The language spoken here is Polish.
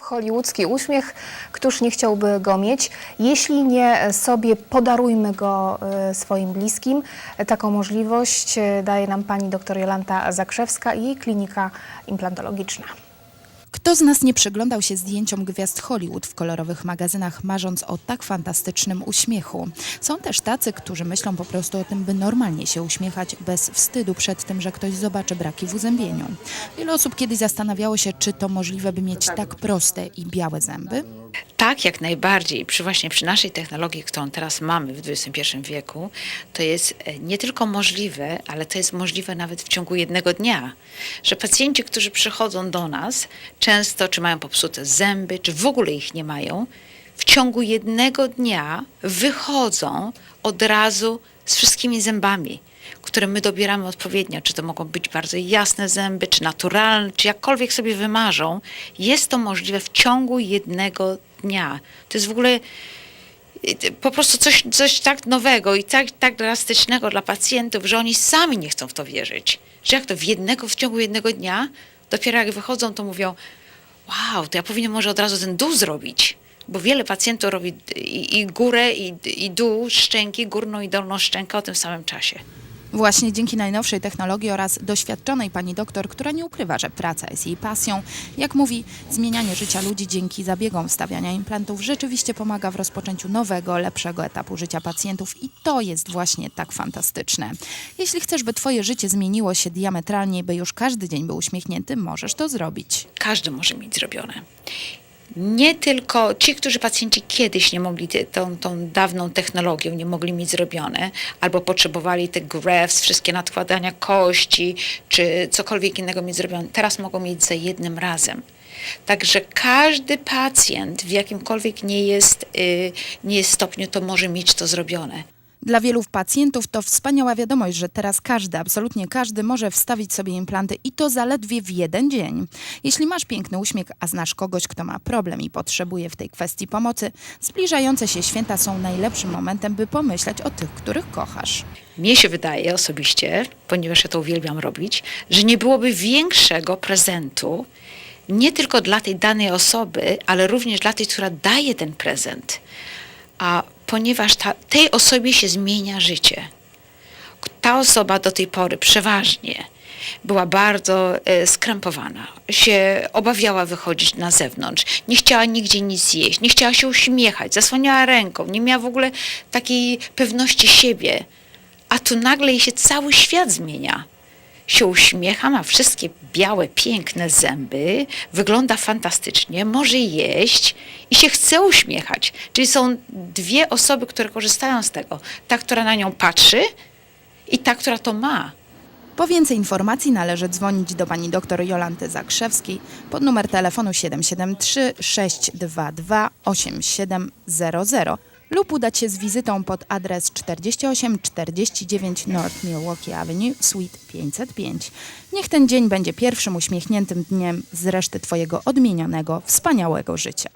Hollywoodzki uśmiech, któż nie chciałby go mieć? Jeśli nie sobie, podarujmy go e, swoim bliskim. Taką możliwość e, daje nam pani dr Jolanta Zakrzewska i jej klinika implantologiczna. Kto z nas nie przyglądał się zdjęciom gwiazd Hollywood w kolorowych magazynach, marząc o tak fantastycznym uśmiechu? Są też tacy, którzy myślą po prostu o tym, by normalnie się uśmiechać, bez wstydu przed tym, że ktoś zobaczy braki w uzębieniu. Wiele osób kiedyś zastanawiało się, czy to możliwe, by mieć tak proste i białe zęby. Tak, jak najbardziej. Przy właśnie przy naszej technologii, którą teraz mamy w XXI wieku, to jest e, nie tylko możliwe, ale to jest możliwe nawet w ciągu jednego dnia. Że pacjenci, którzy przychodzą do nas, często czy mają popsute zęby, czy w ogóle ich nie mają, w ciągu jednego dnia wychodzą od razu z wszystkimi zębami, które my dobieramy odpowiednio. Czy to mogą być bardzo jasne zęby, czy naturalne, czy jakkolwiek sobie wymarzą. Jest to możliwe w ciągu jednego dnia. To jest w ogóle y, po prostu coś, coś tak nowego i tak, tak drastycznego dla pacjentów, że oni sami nie chcą w to wierzyć. Że jak to w jednego, w ciągu jednego dnia, dopiero jak wychodzą, to mówią, wow, to ja powinienem może od razu ten dół zrobić. Bo wiele pacjentów robi i, i górę, i, i dół szczęki, górną i dolną szczękę o tym samym czasie. Właśnie dzięki najnowszej technologii oraz doświadczonej pani doktor, która nie ukrywa, że praca jest jej pasją, jak mówi, zmienianie życia ludzi dzięki zabiegom wstawiania implantów rzeczywiście pomaga w rozpoczęciu nowego, lepszego etapu życia pacjentów i to jest właśnie tak fantastyczne. Jeśli chcesz, by twoje życie zmieniło się diametralnie, by już każdy dzień był uśmiechnięty, możesz to zrobić. każdy może mieć zrobione. Nie tylko ci, którzy pacjenci kiedyś nie mogli tą, tą dawną technologią nie mogli mieć zrobione, albo potrzebowali te grafts, wszystkie nadkładania kości, czy cokolwiek innego mieć zrobione, teraz mogą mieć za jednym razem. Także każdy pacjent w jakimkolwiek nie jest, y, nie jest stopniu, to może mieć to zrobione. Dla wielu pacjentów to wspaniała wiadomość, że teraz każdy, absolutnie każdy może wstawić sobie implanty i to zaledwie w jeden dzień. Jeśli masz piękny uśmiech, a znasz kogoś, kto ma problem i potrzebuje w tej kwestii pomocy, zbliżające się święta są najlepszym momentem, by pomyśleć o tych, których kochasz. Mnie się wydaje osobiście, ponieważ ja to uwielbiam robić, że nie byłoby większego prezentu nie tylko dla tej danej osoby, ale również dla tej, która daje ten prezent. A ponieważ ta, tej osobie się zmienia życie. Ta osoba do tej pory przeważnie była bardzo e, skrępowana, się obawiała wychodzić na zewnątrz, nie chciała nigdzie nic jeść, nie chciała się uśmiechać, zasłaniała ręką, nie miała w ogóle takiej pewności siebie. A tu nagle jej się cały świat zmienia. Się uśmiecha, ma wszystkie białe, piękne zęby, wygląda fantastycznie, może jeść i się chce uśmiechać. Czyli są dwie osoby, które korzystają z tego. Ta, która na nią patrzy i ta, która to ma. Po więcej informacji należy dzwonić do pani dr Jolanty Zakrzewskiej pod numer telefonu 773 622 8700 lub udać się z wizytą pod adres 4849 North Milwaukee Avenue, Suite 505. Niech ten dzień będzie pierwszym uśmiechniętym dniem z reszty Twojego odmienionego, wspaniałego życia.